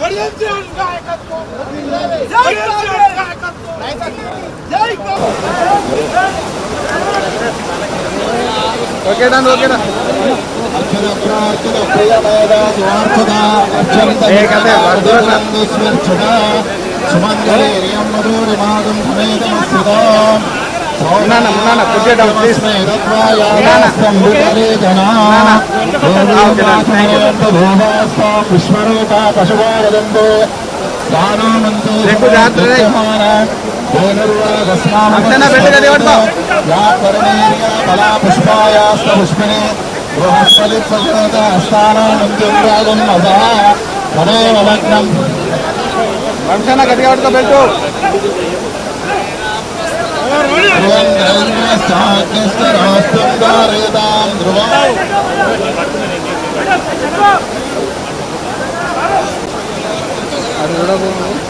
వైఎస్ఆర్ నాయకత్వం. జై అర్చన ప్రార్థన ప్రియమేద స్వార్థద అర్చన స్మర్చన సుమంగళీర్యం సమేతమస్సుదాం పుష్పరూప పశువా వదంతో పుష్పిణి బృహస్పతిస్థానం తదేవ లగ్నం. గట్టిగా పట్టుకో బెల్టు ధ్రువం. ధ్రువం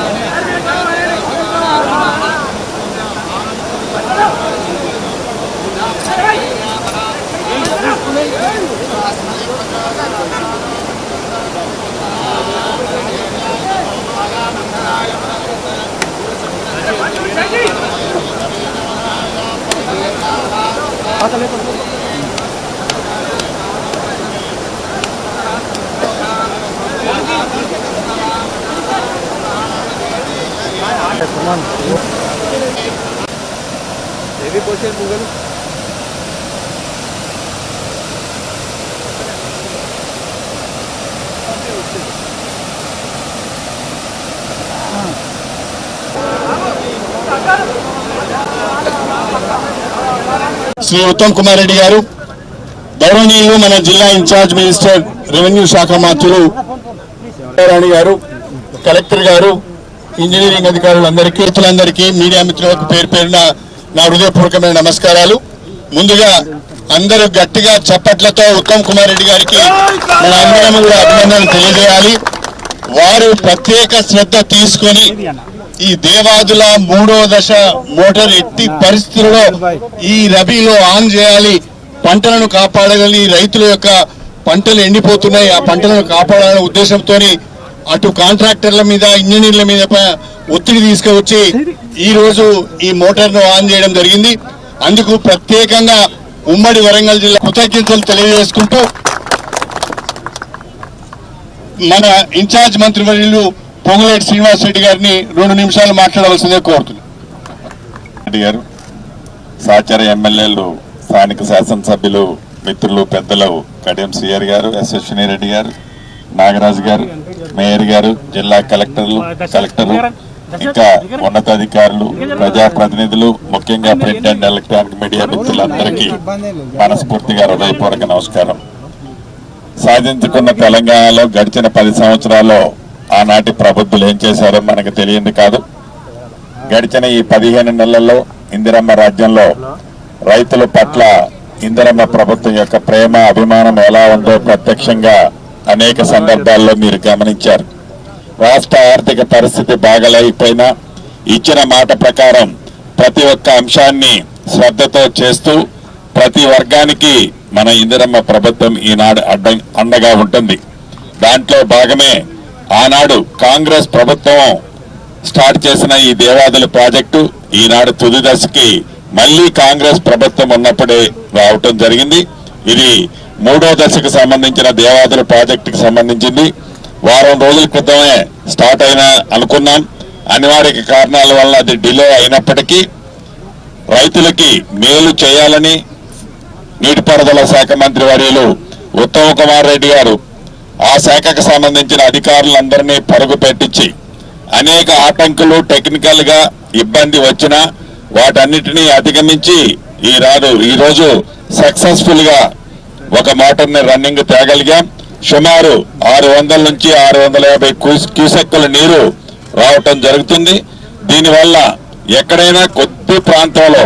ఏవి పోసారు శ్రీ ఉత్తమ్ కుమార్ రెడ్డి గారు గౌరవనీయులు మన జిల్లా ఇన్ఛార్జ్ మినిస్టర్ రెవెన్యూ శాఖ మంత్రులు రాణి గారు కలెక్టర్ గారు ఇంజనీరింగ్ అధికారులందరికీ రైతులందరికీ మీడియా మిత్రులకు పేరు పేరున నా హృదయపూర్వకమైన నమస్కారాలు. ముందుగా అందరూ గట్టిగా చప్పట్లతో ఉత్తమ్ కుమార్ రెడ్డి గారికి మన అందరం కూడా అభినందనలు తెలియజేయాలి. వారు ప్రత్యేక శ్రద్ధ తీసుకొని ఈ దేవాదుల మూడో దశ మోటార్ ఎట్టి పరిస్థితుల్లో ఈ రబీలో ఆన్ చేయాలి. పంటలను కాపాడగలి రైతుల యొక్క పంటలు ఎండిపోతున్నాయి. ఆ పంటలను కాపాడాలనే ఉద్దేశంతో అటు కాంట్రాక్టర్ల మీద ఇంజనీర్ల మీద ఒత్తిడి తీసుకువచ్చి ఈ రోజు ఈ మోటార్ను ఆన్ చేయడం జరిగింది. అందుకు ప్రత్యేకంగా ఉమ్మడి వరంగల్ జిల్లా కృతజ్ఞతలు తెలియజేసుకుంటూ మన ఇన్ఛార్జ్ మంత్రివర్యులు పొంగులేటి శ్రీనివాస్ రెడ్డి గారిని రెండు నిమిషాలు మాట్లాడవలసిందే కోరుతున్నాను రెడ్డి గారు సహచర ఎమ్మెల్యేలు స్థానిక శాసనసభ్యులు మిత్రులు పెద్దలు కడియం సిఆర్ గారు యశస్విని రెడ్డి గారు నాగరాజు గారు మేయర్ గారు జిల్లా కలెక్టర్లు కలెక్టర్లు ఇంకా ఉన్నతాధికారులు ప్రజాప్రతినిధులు ముఖ్యంగా ప్రింట్ అండ్ ఎలక్ట్రానిక్ మీడియా మిత్రులందరికీ మనస్ఫూర్తిగా హృదయపూర్వక నమస్కారం. సాధించుకున్న తెలంగాణలో గడిచిన పది సంవత్సరాల్లో ఆనాటి ప్రబుద్ధులు ఏం చేశారో మనకు తెలియంది కాదు. గడిచిన ఈ పదిహేను నెలల్లో ఇందిరమ్మ రాజ్యంలో రైతుల పట్ల ఇందిరమ్మ ప్రభుత్వం యొక్క ప్రేమ అభిమానం ఎలా ఉందో ప్రత్యక్షంగా అనేక సందర్భాల్లో మీరు గమనించారు. రాష్ట్ర ఆర్థిక పరిస్థితి బాగలేకపోయినా ఇచ్చిన మాట ప్రకారం ప్రతి ఒక్క అంశాన్ని శ్రద్ధతో చేస్తూ ప్రతి వర్గానికి మన ఇందిరమ్మ ప్రభుత్వం ఈనాడు అడ్డ అండగా ఉంటుంది. దాంట్లో భాగమే ఆనాడు కాంగ్రెస్ ప్రభుత్వం స్టార్ట్ చేసిన ఈ దేవాదుల ప్రాజెక్టు ఈనాడు తుది దశకి మళ్ళీ కాంగ్రెస్ ప్రభుత్వం ఉన్నప్పుడే రావటం జరిగింది. ఇది మూడో దశకు సంబంధించిన దేవాదుల ప్రాజెక్టుకి సంబంధించింది. వారం రోజుల క్రితమే స్టార్ట్ అయిన అనుకున్నాం. అనివార్య కారణాల వల్ల అది డిలే అయినప్పటికీ రైతులకి మేలు చేయాలని నీటిపారుదల శాఖ మంత్రి వర్యులు ఉత్తమ్ కుమార్ రెడ్డి గారు ఆ శాఖకు సంబంధించిన అధికారులందరినీ పరుగు పెట్టించి అనేక ఆటంకులు టెక్నికల్గా ఇబ్బంది వచ్చినా వాటన్నిటినీ అధిగమించి ఈ రాదు ఈరోజు సక్సెస్ఫుల్గా ఒక మోటార్ని రన్నింగ్ తేగలిగాం. సుమారు ఆరు వందల నుంచి ఆరు వందల యాభై క్యూసెక్కుల నీరు రావటం జరుగుతుంది. దీనివల్ల ఎక్కడైనా కొద్ది ప్రాంతంలో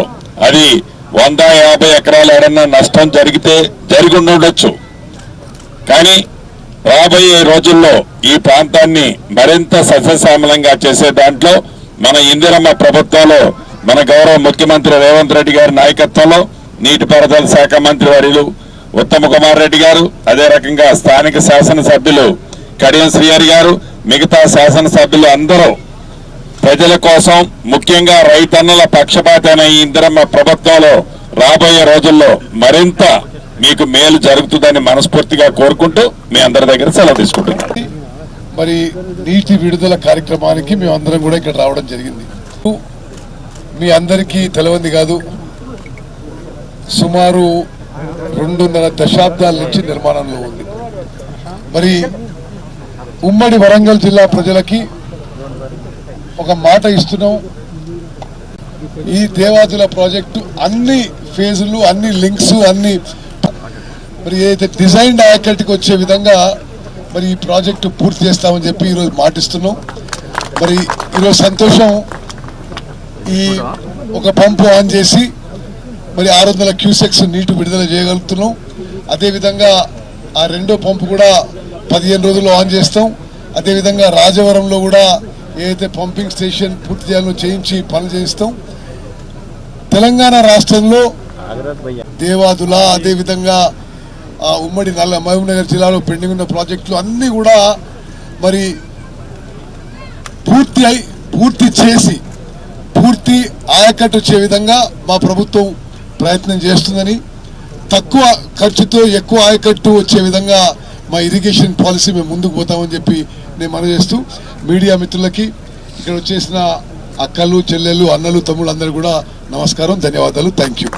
అది వంద యాభై ఎకరాలు ఏడన్నా నష్టం జరిగితే జరిగి ఉండొచ్చు. కానీ రాబోయే రోజుల్లో ఈ ప్రాంతాన్ని మరింత సస్యశ్యామలంగా చేసే దాంట్లో మన ఇందిరమ్మ ప్రభుత్వంలో మన గౌరవ ముఖ్యమంత్రి రేవంత్ రెడ్డి గారి నాయకత్వంలో నీటిపారుదల శాఖ మంత్రి వర్యులు ఉత్తమ కుమార్ రెడ్డి గారు అదే రకంగా స్థానిక శాసనసభ్యులు కడియం శ్రీహరి గారు మిగతా శాసనసభ్యులు అందరూ ప్రజల కోసం ముఖ్యంగా రైతన్నల పక్షపాతైన ఈ ఇందిరమ్మ ప్రభుత్వంలో రాబోయే రోజుల్లో మరింత మీకు మేలు జరుగుతుందని మనస్ఫూర్తిగా కోరుకుంటూ మీ అందరి దగ్గర సెలవు తీసుకుంటున్నాను మరి నీటి విడుదల కార్యక్రమానికి మేము అందరం కూడా ఇక్కడ రావడం జరిగింది. మీ అందరికీ తెలవంది కాదు. సుమారు రెండున్నర దశాబ్దాల నుంచి నిర్మాణంలో ఉంది. మరి ఉమ్మడి వరంగల్ జిల్లా ప్రజలకి ఒక మాట ఇస్తున్నాం. ఈ దేవాదుల ప్రాజెక్టు అన్ని ఫేజులు అన్ని లింక్స్ అన్ని మరి ఏదైతే డిజైన్ ఆయకట్టుకు వచ్చే విధంగా మరి ఈ ప్రాజెక్టు పూర్తి చేస్తామని చెప్పి ఈరోజు మాటిస్తున్నాం. మరి ఈరోజు సంతోషం ఈ ఒక పంపు ఆన్ చేసి మరి ఆరు వందల క్యూసెక్స్ నీటి విడుదల చేయగలుగుతున్నాం. అదేవిధంగా ఆ రెండో పంపు కూడా పదిహేను రోజుల్లో ఆన్ చేస్తాం. అదేవిధంగా రాజవరంలో కూడా ఏదైతే పంపింగ్ స్టేషన్ పూర్తి చేయాలో చేయించి పనులు చేయిస్తాం. తెలంగాణ రాష్ట్రంలో దేవాదుల అదేవిధంగా ఆ ఉమ్మడి నల్ల మహబూబ్నగర్ జిల్లాలో పెండింగ్ ఉన్న ప్రాజెక్టులు అన్నీ కూడా మరి పూర్తి అయి పూర్తి చేసి పూర్తి ఆయకట్టు వచ్చే విధంగా మా ప్రభుత్వం ప్రయత్నం చేస్తుందని తక్కువ ఖర్చుతో ఎక్కువ ఆయకట్టు వచ్చే విధంగా మా ఇరిగేషన్ పాలసీ మేము ముందుకు పోతామని చెప్పి నేను మనవి చేస్తూ మీడియా మిత్రులకి ఇక్కడ వచ్చేసిన అక్కలు చెల్లెళ్ళు అన్నలు తమ్ముళ్ళు అందరూ కూడా నమస్కారం ధన్యవాదాలు. Thank you